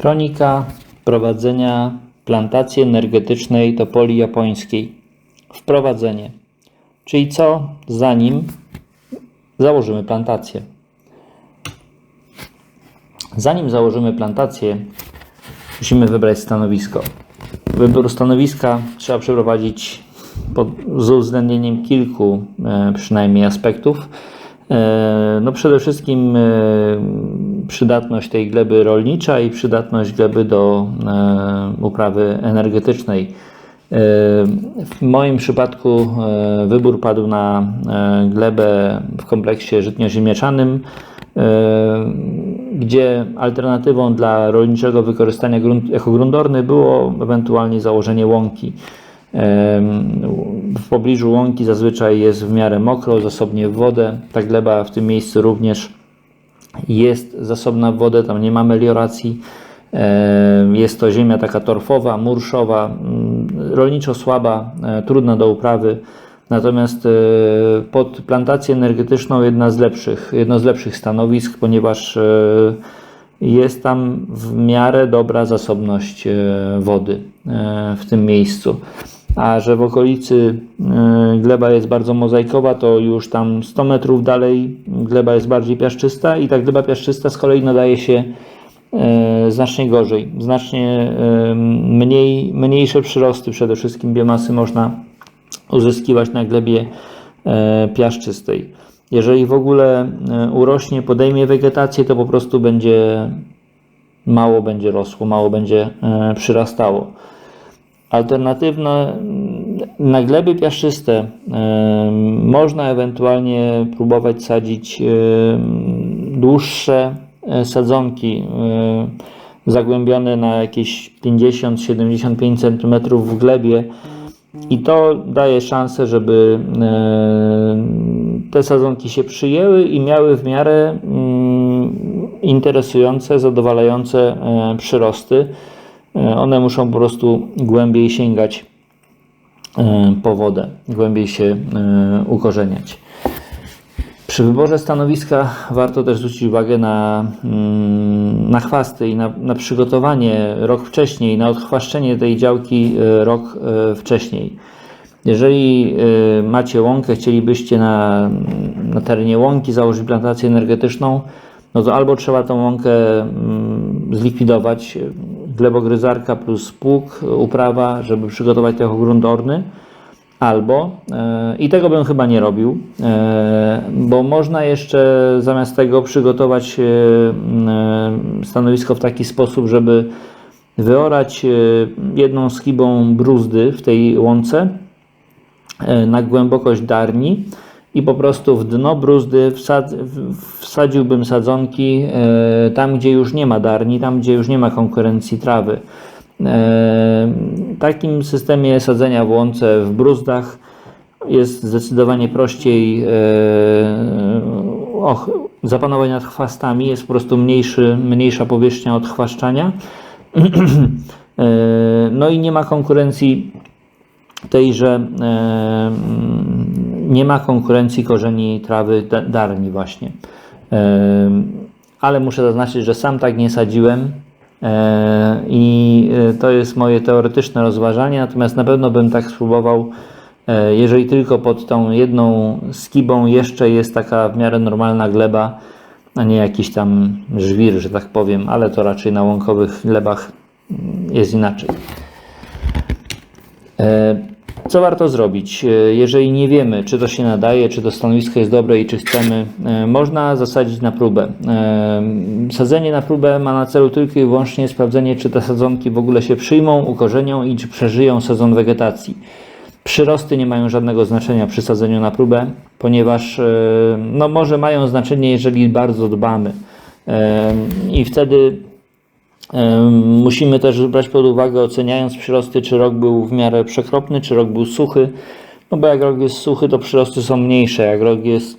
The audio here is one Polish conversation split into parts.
Kronika prowadzenia plantacji energetycznej topoli japońskiej. Wprowadzenie. Czyli co zanim założymy plantację? Zanim założymy plantację, musimy wybrać stanowisko. Wybór stanowiska trzeba przeprowadzić pod, z uwzględnieniem kilku e, przynajmniej aspektów. E, no przede wszystkim e, przydatność tej gleby rolnicza i przydatność gleby do e, uprawy energetycznej. E, W moim przypadku e, wybór padł na glebę w kompleksie żytnio-ziemniaczanym, gdzie alternatywą dla rolniczego wykorzystania grunt, było ewentualnie założenie łąki. W pobliżu łąki zazwyczaj jest w miarę mokro, zasobnie w wodę. Ta gleba w tym miejscu również jest zasobna w wodę, tam nie ma melioracji. Jest to ziemia taka torfowa, murszowa, mm, rolniczo słaba, e, trudna do uprawy. Natomiast e, pod plantację energetyczną jedna z lepszych, jedno z lepszych stanowisk, ponieważ e, jest tam w miarę dobra zasobność wody w tym miejscu. A że w okolicy e, gleba jest bardzo mozaikowa, to już tam 100 metrów dalej gleba jest bardziej piaszczysta i ta gleba piaszczysta z kolei nadaje się e, znacznie gorzej. Znacznie e, mniej, mniejsze przyrosty przede wszystkim biomasy można uzyskiwać na glebie piaszczystej. Jeżeli w ogóle urośnie, podejmie wegetację, to po prostu będzie mało będzie rosło, mało będzie przyrastało. Alternatywne na gleby piaszczyste można ewentualnie próbować sadzić dłuższe e, sadzonki e, zagłębione na jakieś 50-75 cm w glebie i to daje szansę, żeby te sadzonki się przyjęły i miały w miarę mm, interesujące, zadowalające e, przyrosty. E, One muszą po prostu głębiej sięgać e, po wodę, głębiej się e, ukorzeniać. Przy wyborze stanowiska warto też zwrócić uwagę na, mm, na chwasty i na, na przygotowanie rok wcześniej, na odchwaszczenie tej działki rok wcześniej. Jeżeli macie łąkę, chcielibyście na, na terenie łąki założyć plantację energetyczną, no to albo trzeba tą łąkę mm, zlikwidować, glebogryzarka plus pług, e, uprawa, żeby przygotować to jako grunt Albo, e, i tego bym chyba nie robił, e, bo można jeszcze zamiast tego przygotować stanowisko w taki sposób, żeby wyorać jedną skibą bruzdy w tej łące na głębokość darni i po prostu w dno bruzdy wsadziłbym sadzonki e, tam, gdzie już nie ma darni, tam, gdzie już nie ma konkurencji trawy. E, takim systemie sadzenia w łące w bruzdach jest zdecydowanie prościej e, och, zapanować nad chwastami, jest po prostu mniejszy, mniejsza powierzchnia odchwaszczania. E, No i nie ma konkurencji tejże, nie ma konkurencji korzeni trawy da- darni właśnie. Ale muszę zaznaczyć, że sam tak nie sadziłem e, i e, to jest moje teoretyczne rozważanie, natomiast na pewno bym tak spróbował, e, jeżeli tylko pod tą jedną skibą jeszcze jest taka w miarę normalna gleba, a nie jakiś tam żwir, że tak powiem, ale to raczej na łąkowych glebach jest inaczej. Co warto zrobić? E, Jeżeli nie wiemy, czy to się nadaje, czy to stanowisko jest dobre i czy chcemy, e, można zasadzić na próbę. E, Sadzenie na próbę ma na celu tylko i wyłącznie sprawdzenie, czy te sadzonki w ogóle się przyjmą, ukorzenią i czy przeżyją sezon wegetacji. Przyrosty nie mają żadnego znaczenia przy sadzeniu na próbę, ponieważ no, może mają znaczenie, jeżeli bardzo dbamy. I wtedy Musimy też brać pod uwagę, oceniając przyrosty, czy rok był w miarę przekropny, czy rok był suchy. No bo jak rok jest suchy, to przyrosty są mniejsze. Jak rok jest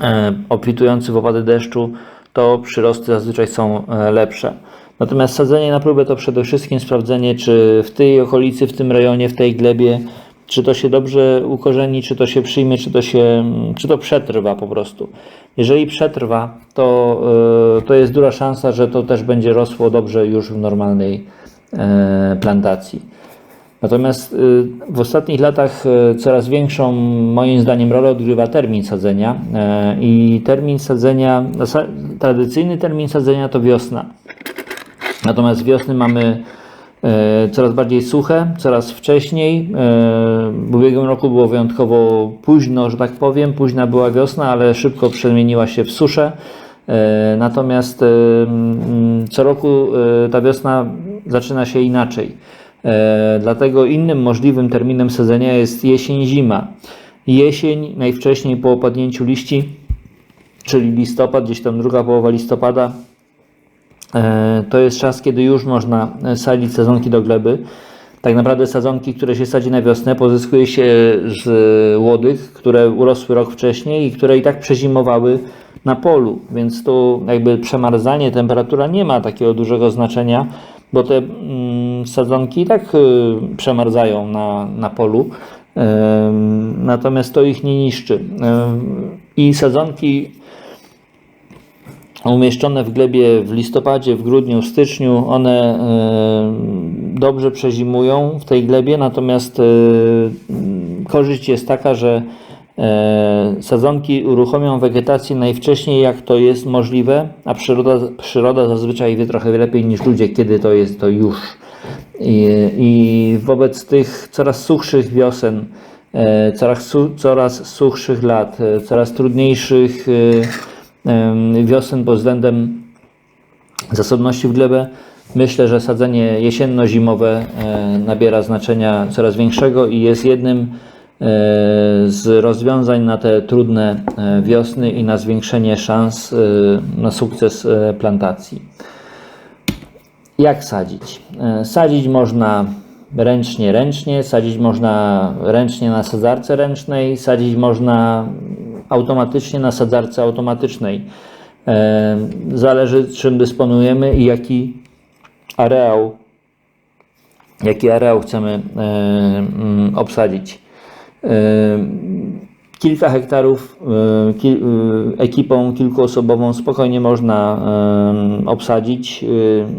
e, obfitujący w opady deszczu, to przyrosty zazwyczaj są e, lepsze. Natomiast sadzenie na próbę to przede wszystkim sprawdzenie, czy w tej okolicy, w tym rejonie, w tej glebie czy to się dobrze ukorzeni, czy to się przyjmie, czy to się, czy to przetrwa po prostu. Jeżeli przetrwa, to, e, to jest duża szansa, że to też będzie rosło dobrze już w normalnej e, plantacji. Natomiast y, w ostatnich latach coraz większą, moim zdaniem, rolę odgrywa termin sadzenia. E, I termin sadzenia, tradycyjny termin sadzenia to wiosna. Natomiast wiosny mamy e, coraz bardziej suche, coraz wcześniej. E, w ubiegłym roku było wyjątkowo późno, że tak powiem. Późna była wiosna, ale szybko przemieniła się w suszę. Natomiast co roku ta wiosna zaczyna się inaczej. E, dlatego innym możliwym terminem sadzenia jest jesień-zima. Jesień najwcześniej po opadnięciu liści, czyli listopad, gdzieś tam druga połowa listopada, e, to jest czas, kiedy już można sadzić sadzonki do gleby. Tak naprawdę sadzonki, które się sadzi na wiosnę, pozyskuje się z łodych, które urosły rok wcześniej i które i tak przezimowały na polu, więc tu jakby przemarzanie, temperatura nie ma takiego dużego znaczenia bo te mm, sadzonki i tak y, przemarzają na, na polu, natomiast to ich nie niszczy. I sadzonki umieszczone w glebie w listopadzie, w grudniu, w styczniu, one dobrze przezimują w tej glebie, natomiast y, korzyść jest taka, że E, sadzonki uruchomią wegetację najwcześniej, jak to jest możliwe, a przyroda, przyroda zazwyczaj wie trochę lepiej niż ludzie, kiedy to jest to już. I, i wobec tych coraz suchszych wiosen, e, coraz, coraz suchszych lat, e, coraz trudniejszych wiosen pod względem zasobności w glebę, myślę, że sadzenie jesienno-zimowe nabiera znaczenia coraz większego i jest jednym E, z rozwiązań na te trudne e, wiosny i na zwiększenie szans e, na sukces plantacji. Jak sadzić? Sadzić można ręcznie, ręcznie, sadzić można ręcznie na sadzarce ręcznej, sadzić można automatycznie na sadzarce automatycznej. Zależy czym dysponujemy i jaki areał, jaki areał chcemy mm, obsadzić. Kilka hektarów ekipą kilkuosobową spokojnie można obsadzić.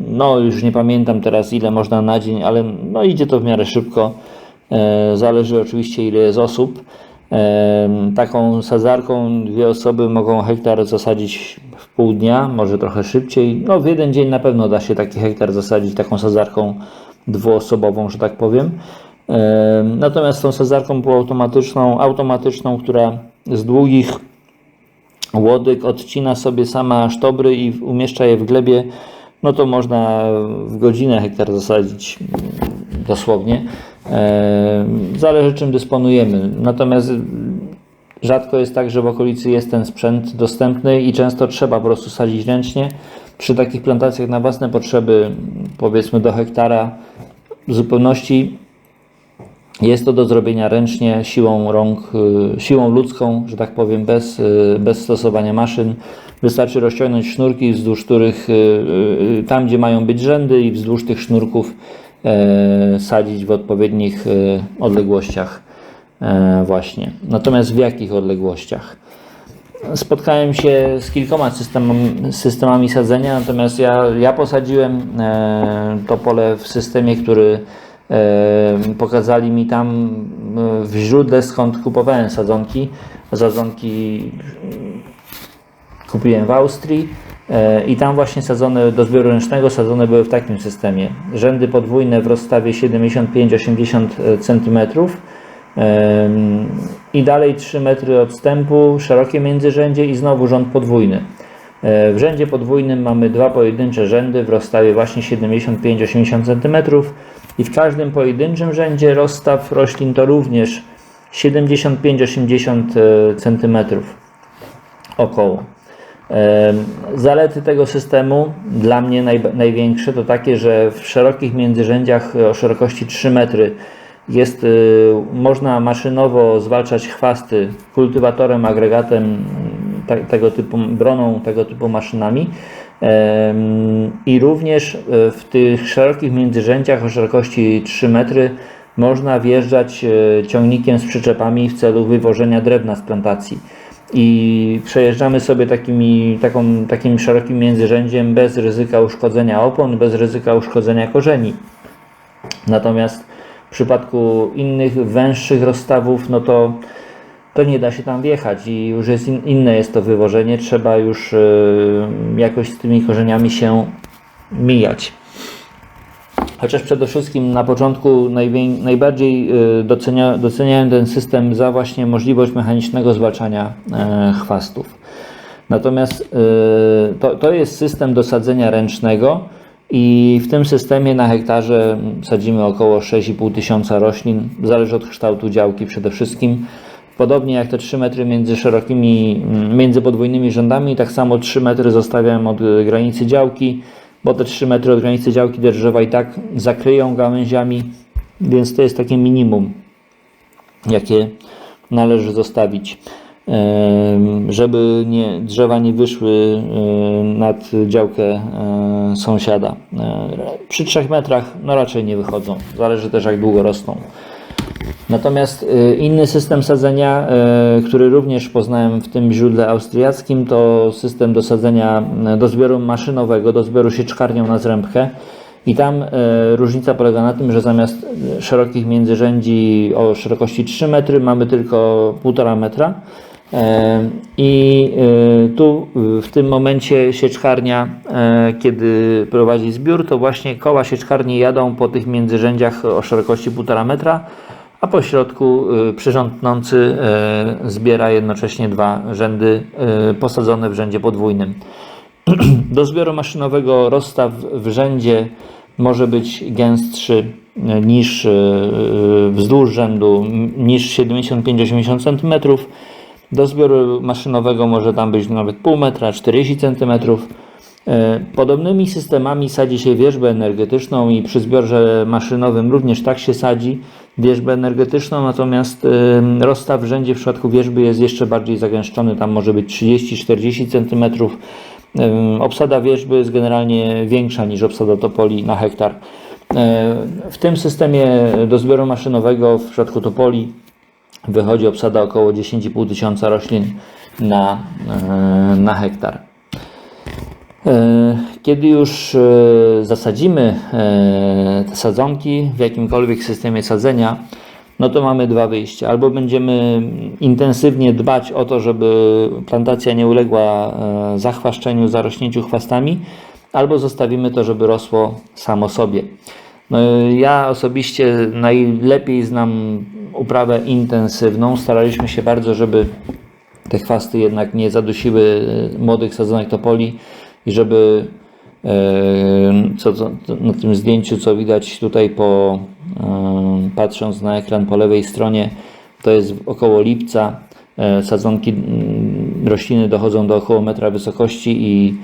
No, już nie pamiętam teraz ile można na dzień, ale no, idzie to w miarę szybko. E, zależy oczywiście ile jest osób. Taką sadzarką dwie osoby mogą hektar zasadzić w pół dnia, może trochę szybciej. No, w jeden dzień na pewno da się taki hektar zasadzić taką sadzarką dwuosobową, że tak powiem. Natomiast tą sezarką półautomatyczną, automatyczną, która z długich łodyg odcina sobie sama sztobry i umieszcza je w glebie, no to można w godzinę hektar zasadzić dosłownie. Zależy czym dysponujemy. Natomiast rzadko jest tak, że w okolicy jest ten sprzęt dostępny i często trzeba po prostu sadzić ręcznie. Przy takich plantacjach na własne potrzeby, powiedzmy do hektara, w zupełności jest to do zrobienia ręcznie, siłą rąk, y, siłą ludzką, że tak powiem, bez, y, bez stosowania maszyn. Wystarczy rozciągnąć sznurki, wzdłuż których y, tam, gdzie mają być rzędy, i wzdłuż tych sznurków sadzić w odpowiednich odległościach. E, właśnie. Natomiast w jakich odległościach? Spotkałem się z kilkoma systemami, systemami sadzenia, natomiast ja, ja posadziłem e, to pole w systemie, który Pokazali mi tam w źródle skąd kupowałem sadzonki. Sadzonki kupiłem w Austrii e, i tam właśnie sadzone do zbioru ręcznego sadzone były w takim systemie. Rzędy podwójne w rozstawie 75-80 cm i dalej 3 metry odstępu, szerokie międzyrzędzie i znowu rząd podwójny. E, w rzędzie podwójnym mamy dwa pojedyncze rzędy w rozstawie właśnie 75-80 cm i w każdym pojedynczym rzędzie rozstaw roślin to również 75-80 e, cm około. Zalety tego systemu dla mnie naj, największe to takie, że w szerokich międzyrzędziach o szerokości 3 metry jest, można maszynowo zwalczać chwasty kultywatorem, agregatem tego typu broną, tego typu maszynami. I również e, w tych szerokich międzyrzędziach o szerokości 3 metry można wjeżdżać e, ciągnikiem z przyczepami w celu wywożenia drewna z plantacji. I przejeżdżamy sobie takimi, taką, takim szerokim międzyrzędziem bez ryzyka uszkodzenia opon, bez ryzyka uszkodzenia korzeni. Natomiast w przypadku innych węższych rozstawów, no to, to nie da się tam wjechać i już jest in, inne jest to wywożenie, trzeba już y, jakoś z tymi korzeniami się mijać. Chociaż przede wszystkim na początku najbardziej y, docenia, doceniałem ten system za właśnie możliwość mechanicznego zwalczania e, chwastów. Natomiast y, to, to jest system do sadzenia ręcznego i w tym systemie na hektarze sadzimy około 6,5 tysiąca roślin, zależy od kształtu działki przede wszystkim. Podobnie jak te 3 metry między szerokimi, między podwójnymi rzędami, tak samo 3 metry zostawiam od y, granicy działki, bo te 3 metry od granicy działki drzewa i tak zakryją gałęziami, więc to jest takie minimum, jakie należy zostawić, żeby nie, drzewa nie wyszły nad działkę sąsiada. E, Przy 3 metrach no raczej nie wychodzą, zależy też jak długo rosną. Natomiast y, inny system sadzenia, y, który również poznałem w tym źródle austriackim, to system do sadzenia y, do zbioru maszynowego, do zbioru sieczkarnią na zrębkę. I tam różnica polega na tym, że zamiast szerokich międzyrzędzi o szerokości 3 metry mamy tylko 1,5 metra. E, I tu w tym momencie sieczkarnia, e, kiedy prowadzi zbiór, to właśnie koła sieczkarni jadą po tych międzyrzędziach o szerokości 1,5 metra, a po środku y, przyrządnący y, zbiera jednocześnie dwa rzędy y, posadzone w rzędzie podwójnym. Do zbioru maszynowego rozstaw w rzędzie może być gęstszy niż wzdłuż rzędu niż 75-80 cm. Do zbioru maszynowego może tam być nawet pół metra, 40 cm. Podobnymi systemami sadzi się wierzbę energetyczną i przy zbiorze maszynowym również tak się sadzi wierzbę energetyczną, natomiast rozstaw rzędzie w przypadku wierzby jest jeszcze bardziej zagęszczony, tam może być 30-40 cm. Obsada wierzby jest generalnie większa niż obsada topoli na hektar. W tym systemie do zbioru maszynowego w przypadku topoli wychodzi obsada około 10,5 tysiąca roślin na, na hektar. E, Kiedy już e, zasadzimy e, te sadzonki w jakimkolwiek systemie sadzenia, no to mamy dwa wyjścia. Albo będziemy intensywnie dbać o to, żeby plantacja nie uległa zachwaszczeniu, zarośnięciu chwastami, albo zostawimy to, żeby rosło samo sobie. No, ja osobiście najlepiej znam uprawę intensywną. Staraliśmy się bardzo, żeby te chwasty jednak nie zadusiły młodych sadzonek topoli i żeby e, co, co, na tym zdjęciu, co widać tutaj po e, patrząc na ekran po lewej stronie, to jest około lipca. E, Sadzonki, rośliny dochodzą do około metra wysokości i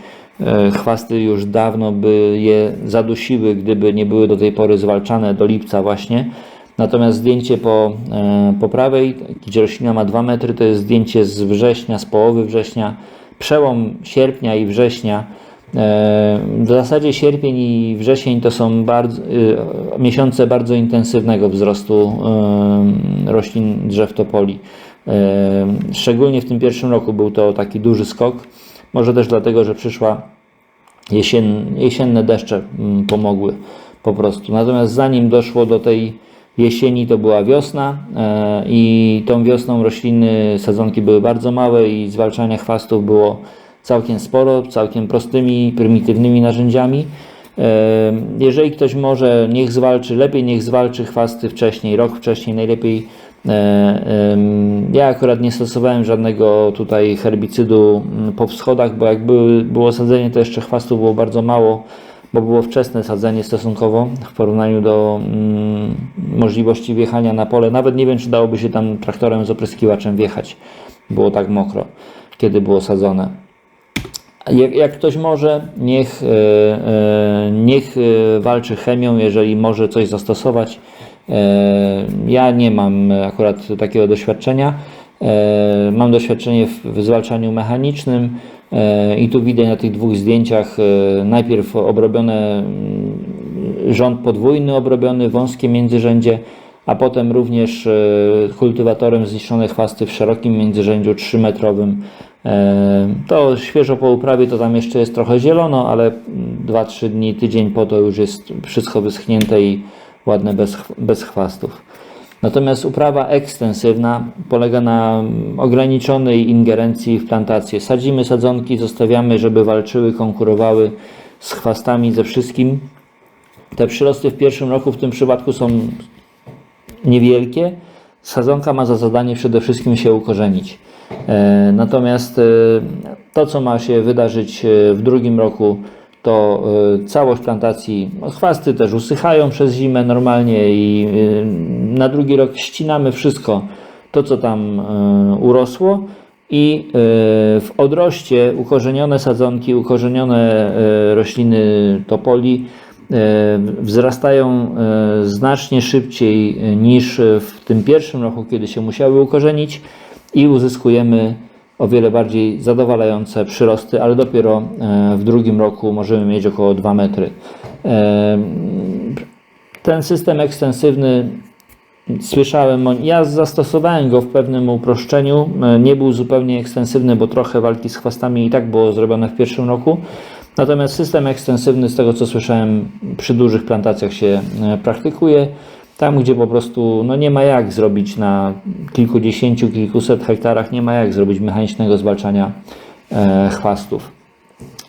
chwasty już dawno by je zadusiły, gdyby nie były do tej pory zwalczane do lipca właśnie. Natomiast zdjęcie po, po prawej, gdzie roślina ma 2 metry, to jest zdjęcie z września, z połowy września, przełom sierpnia i września. E, W zasadzie sierpień i wrzesień to są bardzo, e, miesiące bardzo intensywnego wzrostu e, roślin drzew topoli. Szczególnie w tym pierwszym roku był to taki duży skok. Może też dlatego, że przyszła jesien, jesienne deszcze mm, pomogły po prostu. Natomiast zanim doszło do tej jesieni, to była wiosna e, i tą wiosną rośliny, sadzonki były bardzo małe i zwalczania chwastów było całkiem sporo, całkiem prostymi, prymitywnymi narzędziami. E, Jeżeli ktoś może, niech zwalczy, lepiej niech zwalczy chwasty wcześniej, rok wcześniej najlepiej. E, Ja akurat nie stosowałem żadnego tutaj herbicydu mm, po wschodach, bo jak były, było sadzenie, to jeszcze chwastów było bardzo mało, bo było wczesne sadzenie stosunkowo w porównaniu do mm, możliwości wjechania na pole. Nawet nie wiem, czy dałoby się tam traktorem z opryskiwaczem wjechać. Było tak mokro, kiedy było sadzone. Jak, jak ktoś może, niech, e, niech e, walczy chemią, jeżeli może coś zastosować. E, Ja nie mam akurat takiego doświadczenia. Mam doświadczenie w, zwalczaniu mechanicznym i tu widać na tych dwóch zdjęciach e, najpierw obrobione mm, rząd podwójny obrobiony, wąskie międzyrzędzie, a potem również e, kultywatorem zniszczone chwasty w szerokim międzyrzędziu 3-metrowym. E, To świeżo po uprawie to tam jeszcze jest trochę zielono, ale 2-3 dni, tydzień po to już jest wszystko wyschnięte i ładne bez, bez chwastów. Natomiast uprawa ekstensywna polega na ograniczonej ingerencji w plantację. Sadzimy sadzonki, zostawiamy, żeby walczyły, konkurowały z chwastami, ze wszystkim. Te przyrosty w pierwszym roku w tym przypadku są niewielkie. Sadzonka ma za zadanie przede wszystkim się ukorzenić. E, Natomiast e, to, co ma się wydarzyć e, w drugim roku, to e, całość plantacji, no, chwasty też usychają przez zimę normalnie i e, na drugi rok ścinamy wszystko, to co tam e, urosło i w odroście ukorzenione sadzonki, ukorzenione rośliny topoli wzrastają znacznie szybciej niż w tym pierwszym roku, kiedy się musiały ukorzenić i uzyskujemy o wiele bardziej zadowalające przyrosty, ale dopiero e, w drugim roku możemy mieć około 2 metry. E, Ten system ekstensywny Słyszałem, ja zastosowałem go w pewnym uproszczeniu. E, Nie był zupełnie ekstensywny, bo trochę walki z chwastami i tak było zrobione w pierwszym roku. Natomiast system ekstensywny, z tego co słyszałem, przy dużych plantacjach się praktykuje. Tam, gdzie po prostu no nie ma jak zrobić na kilkudziesięciu, kilkuset hektarach, nie ma jak zrobić mechanicznego zwalczania e, chwastów.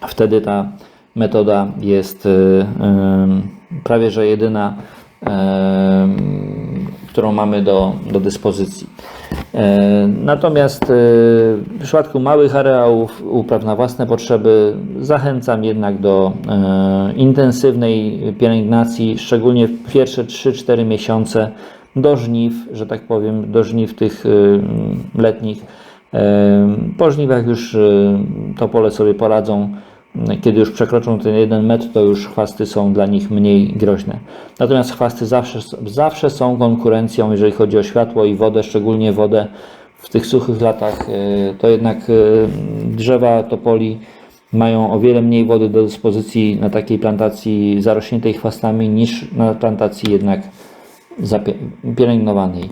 Wtedy ta metoda jest y, y, prawie że jedyna, y, którą mamy do, do dyspozycji. E, Natomiast y, w przypadku małych areałów, upraw na własne potrzeby, zachęcam jednak do e, intensywnej pielęgnacji, szczególnie w pierwsze 3-4 miesiące do żniw, że tak powiem, do żniw tych letnich. E, Po żniwach już to pole sobie poradzą. Kiedy już przekroczą ten jeden metr, to już chwasty są dla nich mniej groźne. Natomiast chwasty zawsze, zawsze są konkurencją, jeżeli chodzi o światło i wodę, szczególnie wodę w tych suchych latach. e, To jednak e, drzewa topoli mają o wiele mniej wody do dyspozycji na takiej plantacji zarośniętej chwastami niż na plantacji jednak pielęgnowanej.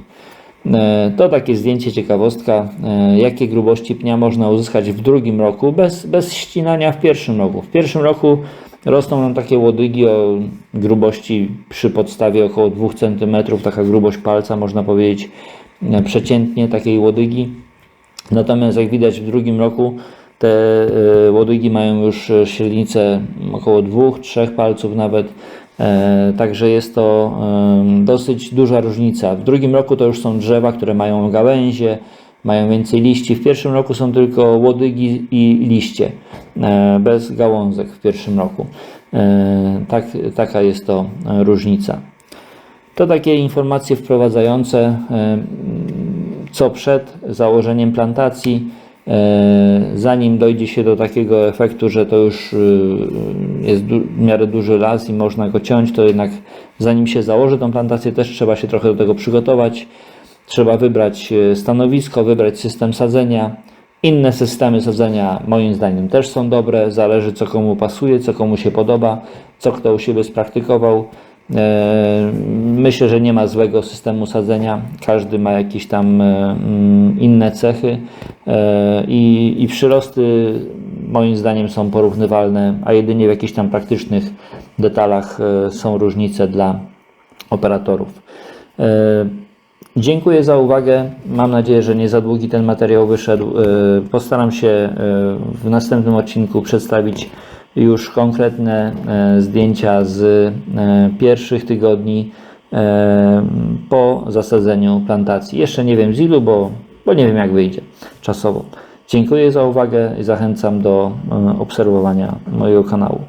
E, To takie zdjęcie, ciekawostka, e, jakie grubości pnia można uzyskać w drugim roku bez, bez ścinania w pierwszym roku. W pierwszym roku rosną nam takie łodygi o grubości przy podstawie około 2 cm, taka grubość palca można powiedzieć e, przeciętnie takiej łodygi. Natomiast jak widać w drugim roku te łodygi mają już średnicę około 2-3 palców nawet. E, Także jest to dosyć duża różnica. W drugim roku to już są drzewa, które mają gałęzie, mają więcej liści. W pierwszym roku są tylko łodygi i liście, e, bez gałązek w pierwszym roku. E, Tak, taka jest to różnica. To takie informacje wprowadzające, co przed założeniem plantacji, zanim dojdzie się do takiego efektu, że to już e, jest w miarę duży las i można go ciąć, to jednak zanim się założy tą plantację, też trzeba się trochę do tego przygotować. Trzeba wybrać e, stanowisko, wybrać system sadzenia. Inne systemy sadzenia moim zdaniem też są dobre, zależy co komu pasuje, co komu się podoba, co kto u siebie spraktykował. E, Myślę, że nie ma złego systemu sadzenia. Każdy ma jakieś tam e, mm, inne cechy e, i, i przyrosty moim zdaniem są porównywalne, a jedynie w jakichś tam praktycznych detalach są różnice dla operatorów. Dziękuję za uwagę. Mam nadzieję, że nie za długi ten materiał wyszedł. Postaram się w następnym odcinku przedstawić już konkretne e, zdjęcia z e, pierwszych tygodni e, po zasadzeniu plantacji. Jeszcze nie wiem z ilu, bo, bo nie wiem jak wyjdzie czasowo. Dziękuję za uwagę i zachęcam do obserwowania mojego kanału.